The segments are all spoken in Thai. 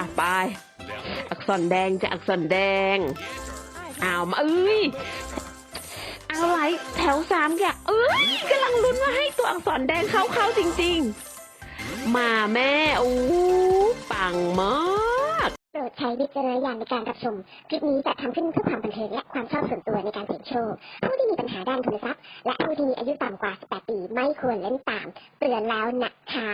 อะไป อักษรแดงจะอักษรแดงอ้าวมาเอ้ยอะไรแถวสามแกเอ้ยกำลังลุ้นว่าให้ตัวอักษรแดงเข้าเข้าจริง ๆ มาแม่อู้ปังมากโปรดใช้วิจารณญาณในการรับชม คลิปนี้จะทำขึ้นเพื่อความบันเทิงและความชอบส่วนตัวในการเสี่ยงโชคผู้ที่มีปัญหาด้านทุนทรัพย์ และผู้ที่มีอายุต่ำกว่า 18 ปีไม่ควรเล่นตามเตือนแล้วนะคะ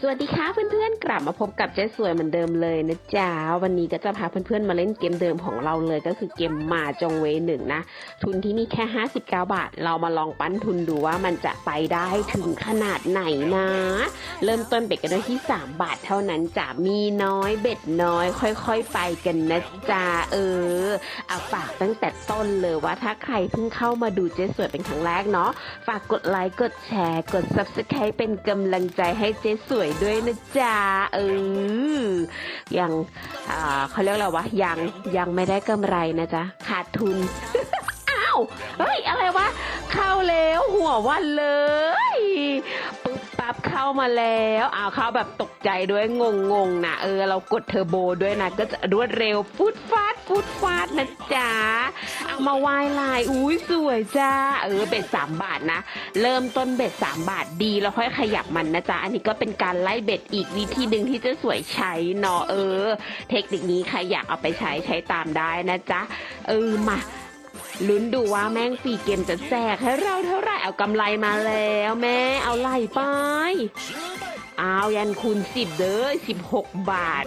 สวัสดีค่ะเพื่อนๆ กลับมาพบกับเจ๊สวยเหมือนเดิมเลยนะจ๊ะ วันนี้ก็จะพาเพื่อนๆ มาเล่นเกมเดิมของเราเลยก็คือเกมมาจงเวหนึ่งนะ ทุนที่มีแค่ 59 บาท เรามาลองปั้นทุนดูว่ามันจะไปได้ถึงขนาดไหนนะ เริ่มต้นเบ็ดกันด้วยที่ 3 บาทเท่านั้นจะมีน้อยเบ็ดน้อย ค่อยๆ ไปกันนะจ๊ะเออเอาฝากตั้งแต่ต้นเลยว่าถ้าใครเพิ่งเข้ามาดูเจ๊สวยเป็นครั้งแรกเนาะฝากกดไลค์กดแชร์ กด subscribe เป็นกำลังใจให้เจ๊สวยด้วยนะจ๊ะเออยังอ่าเขาเรียกอะไรวะยังยังไม่ได้กำไรนะจ๊ะขาดทุนอ้าวเฮ้ยอะไรวะเข้าแล้วหัววันเลยปึ๊บปั๊บเข้ามาแล้วอ้าวเข้าแบบตกใจด้วยงงงๆนะเออ เรากดเทอร์โบด้วยนะก็จะรวดเร็วฟุดฟา ดฟุดฟาดนะจ๊ะเอามาวายลายอุ้ยสวยจ้าเออเบ็ดสามบาทนะ เริ่มต้นเบ็ดสามบาทดีแล้วค่อยขยับมันนะจ๊ะอันนี้ก็เป็นการไล่เบ็ดอีกวิธีหนึ่งที่จะสวยใช้เนาะเออ เทคนิคนี้ใครอยากเอาไปใช้ใช้ตามได้นะจ๊ะเออมาลุ้นดูว่าแม่งฟีเกมจะแจกให้เราเท่าไหร่เอากำไรมาแล้วแม่เอาไล่ไป เอายันคูณสิบเด้อสิบหกบาท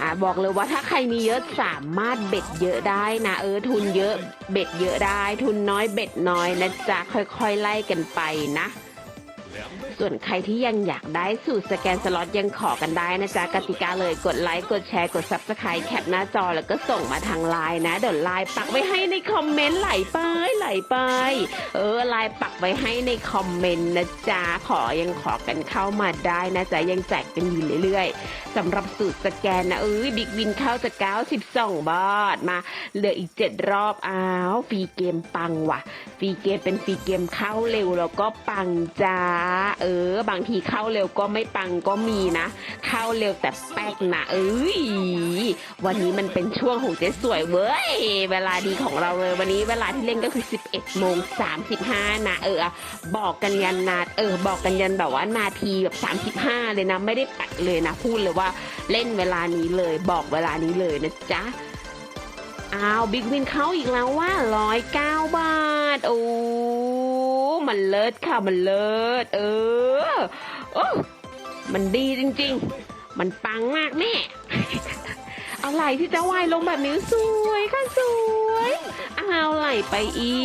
อ่าบอกเลยว่าถ้าใครมีเยอะสามารถเบ็ดเยอะได้นะเออทุนเยอะเบ็ดเยอะได้ ทุนน้อยเบ็ดน้อยนะจ๊ะค่อยๆไล่กันไปนะ ส่วนใครที่ยังอยากได้สูตรสแกนสล็อตยังขอกันได้นะจ๊ะกติกาเลยกดไลค์กดแชร์กด subscribe แคปหน้าจอแล้วก็ส่งมาทางไลน์นะ เดี๋ยวไลน์ปักไว้ให้ในคอมเมนต์ไหลไปไหลไป เออไลน์ปักไว้ให้ในคอมเมนต์นะจ๊ะขอยังขอกันเข้ามาได้นะจ๊ะยังแจกกันอยู่เรื่อยๆสำหรับสูตรสแกนนะเอ้ยบิ๊กวินเข้าจะ92บาทมาเหลืออีก 7 รอบอ้าวฟรีเกมปังว่ะฟรีเกมเป็นฟรีเกมเข้าเร็วแล้วก็ปังจ้าเออ บางทีเข้าเร็วก็ไม่ปังก็มีนะ เข้าเร็วแต่แป๊กนะเอ้ยวันนี้มันเป็นช่วงของเจ๊สวยเว้ย เวลาดีของเราเลยวันนี้เวลาที่เล่นก็คือ 11โมง35นะเออ บอกกันยันนาเออ บอกกันยันแบบว่านาทีแบบ35 เลยนะ ไม่ได้ปัดเลยนะ พูดเลยว่าเล่นเวลานี้เลย บอกเวลานี้เลยนะจ๊ะอ้าวบิ๊กวินเข้าอีกแล้วว่าร้อยเก้าบาทโอ้ มันเลิศค่ะมันเลิศเออโอ้มันดีจริง ๆ มันปังมากแม่อะไรที่จะว่ายลงแบบนี้สวยค่ะสวยเอาไหลไปอี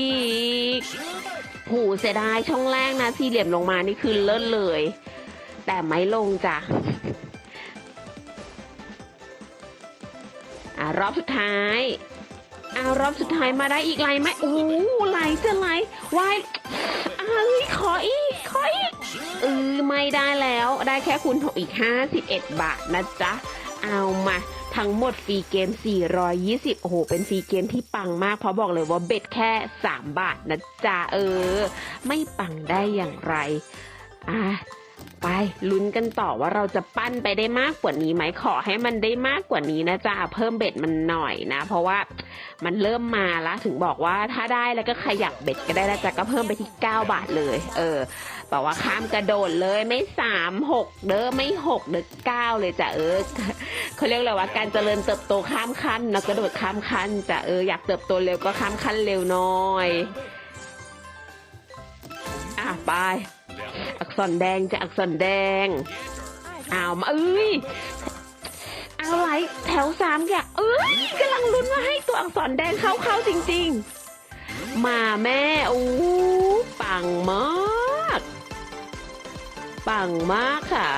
กหูเสียดายช่องแรกนะสี่เหลี่ยมลงมานี่คือเลิศเลย แต่ไม่ลงจ้ะรอบสุดท้ายอารอบสุดท้ายมาได้อีกไหลไหมโอ้ไหลจะไหลวายอ้าว ขออีก ขออีกเออไม่ได้แล้ว ได้แค่คูณหกอีก 51 บาทนะจ๊ะ เอามาทั้งหมดฟรีเกม 420 โอ้โห เป็นฟรีเกมที่ปังมาก เพราะบอกเลยว่าเบ็ดแค่ 3 บาทนะจ๊ะ เออ ไม่ปังได้อย่างไร อะ ไปลุ้นกันต่อว่าเราจะปั้นไปได้มากกว่านี้ไหมขอให้มันได้มากกว่านี้นะจ๊ะเพิ่มเบ็ดมันหน่อยนะ เพราะว่ามันเริ่มมาแล้วถึงบอกว่าถ้าได้แล้วก็ขยับเบ็ดก็ได้นะจ๊ะก็เพิ่มไปที่ 9 บาทเลย เออบอกว่าข้ามกระโดดเลยไม่สามหกเด้อไม่หกเด้อเก้าเลยจ้ะเออเขาเรียกอะไรว่าการเจริญเติบโตข้ามขั้นนะกระโดดข้ามขั้นจ้ะเอออยากเติบโตเร็วก็ข้ามขั้นเร็วหน่อยอะไป อักษรแดงจะอักษรแดงอ้าวมาเอ้ยอะไรแถวสามอย่าเอ้ยกำลังลุ้นว่าให้ตัวอักษรแดงเข้าเข้าจริง ๆ มาแม่โอ้ปังมากปังมากค่ะ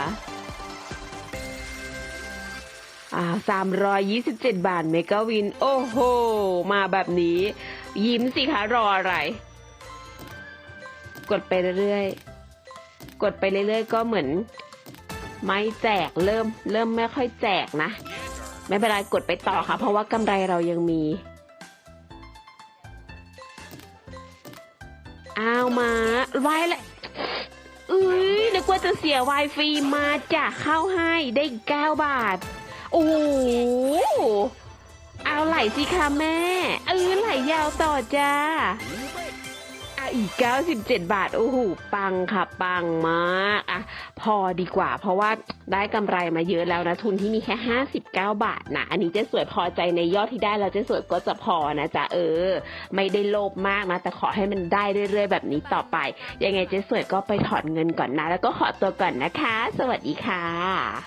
อ่าสามรอยยี่สิบเจ็ดบาทเมกาวิน โอ้โห มาแบบนี้ ยิ้มสิคะรออะไร กดไปเรื่อยๆ กดไปเรื่อยๆ ก็เหมือน ไม่แจกเริ่ม เริ่มไม่ค่อยแจกนะ ไม่เป็นไรกดไปต่อค่ะ เพราะว่ากำไรเรายังมี อ้าวมาไว้ละเอ้ยเดี๋ยวกว่าจะเสีย Wi-Fi มาจ้ะเข้าให้ได้9บาท โอ้โหเอาไหลสิคะแม่ เออไหลยาวต่อจ้า อีก 97 บาท โอ้โห ปังค่ะ ปังมากอะพอดีกว่า เพราะว่าได้กำไรมาเยอะแล้วนะ ทุนที่มีแค่ 59 บาทนะ อันนี้เจ๊สวยพอใจในยอดที่ได้แล้วเจ๊สวยก็จะพอนะจ๊ะ เออ ไม่ได้โลภมากนะ แต่ขอให้มันได้เรื่อยๆ แบบนี้ต่อไป ยังไงเจ๊สวยก็ไปถอนเงินก่อนนะ แล้วก็ขอตัวก่อนนะคะ สวัสดีค่ะ